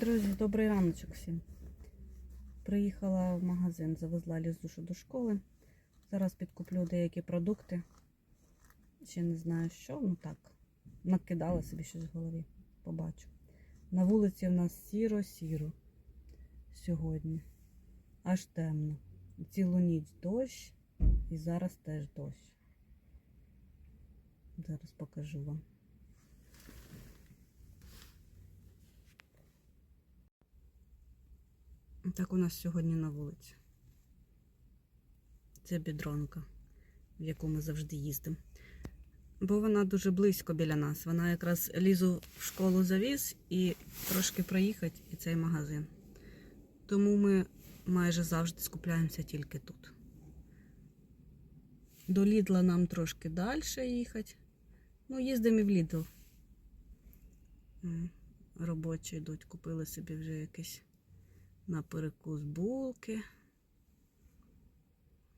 Друзі, добрий раночок всім. Приїхала в магазин, завезла лізушу до школи. Зараз підкуплю деякі продукти. Ще не знаю що, ну так. Накидала собі щось в голові. Побачу. На вулиці в нас сіро-сіро сьогодні. Аж темно. Цілу ніч дощ і зараз теж дощ. Зараз покажу вам. Так у нас сьогодні на вулиці. Це бідронка, в яку ми завжди їздимо. Бо вона дуже близько біля нас. Вона якраз лізу в школу завіз і трошки проїхати і цей магазин. Тому ми майже завжди скупляємося тільки тут. До Лідла нам трошки далі їхати. Ну, їздимо і в Лідл. Робочі йдуть, купили собі вже якийсь на перекус булки.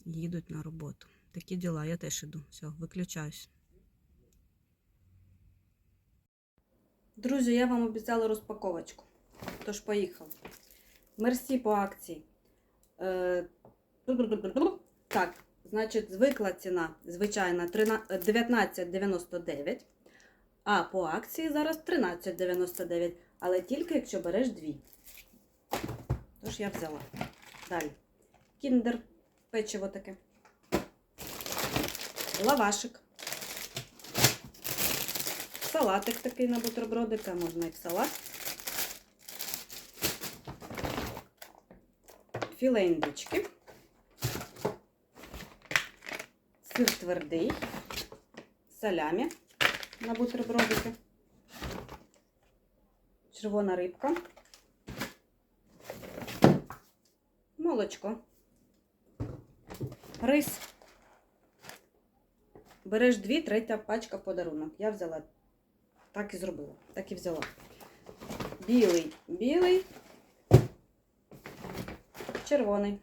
Їдуть на роботу. Такі діла, я теж іду. Все, виключаюсь. Друзі, я вам обіцяла розпаковочку. Тож поїхали. Мерсі по акції. Е. Так, значить, звикла ціна, звичайна, 19,99. А по акції зараз 13,99. Але тільки якщо береш дві. Тож я взяла. Далі. Кіндер, печиво таке. Лавашик. Салатик такий на бутербродика, можна і в салат. Філе індички. Сир твердий. Салямі на бутербродики. Червона рибка. Молочко. Рис. Береш дві, третя пачка подарунок. Я взяла. Так і зробила. Так і взяла. Білий, білий. Червоний.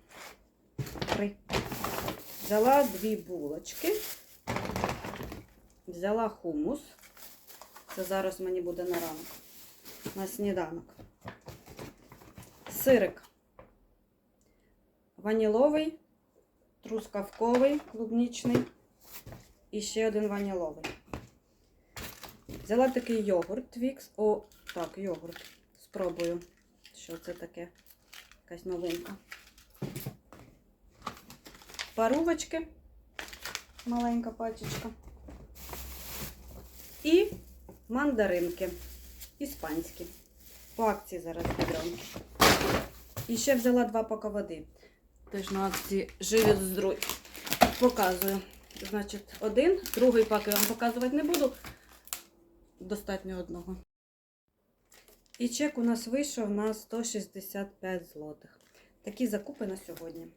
Три. Взяла дві булочки. Взяла хумус. Це зараз мені буде на ранок. На сніданок. Сирик ваніловий, трускавковий, клубнічний і ще один ваніловий. Взяла такий йогурт Твікс. О, так, йогурт. Спробую, що це таке. Якась новинка. Парувочки. Маленька пачечка. І мандаринки. Іспанські. По акції зараз беремо. І ще взяла два пака води. Теж на акції живі здоров'я. Показую. Значить, один, другий пак я вам показувати не буду. Достатньо одного. І чек у нас вийшов на 165 злотих. Такі закупи на сьогодні.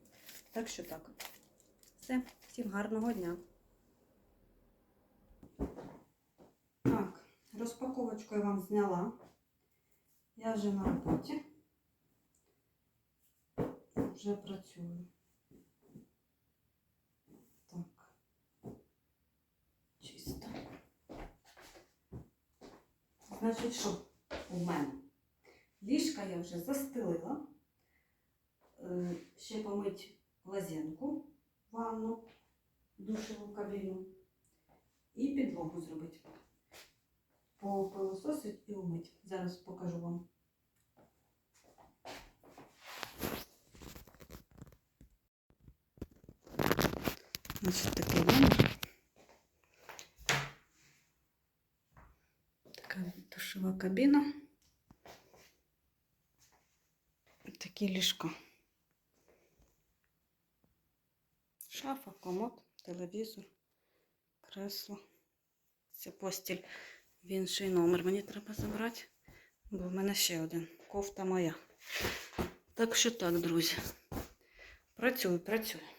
Так що так. Все, всім гарного дня. Так, розпаковочку я вам зняла. Я вже на роботі вже працюю. Так. Чисто. Значить, що у мене? Ліжка я вже застелила. Е, Ще помить лазенку, ванну, душеву кабіну і підлогу зробити. Попилососить і умить. Зараз покажу вам. Значить, такий номер. Така душова кабіна. Такі ліжка. Шафа, комод, телевізор, кресло. Це постіль в інший номер. Мені треба забрати, бо в мене ще один. Кофта моя. Так що так, друзі. Працюю, працюю.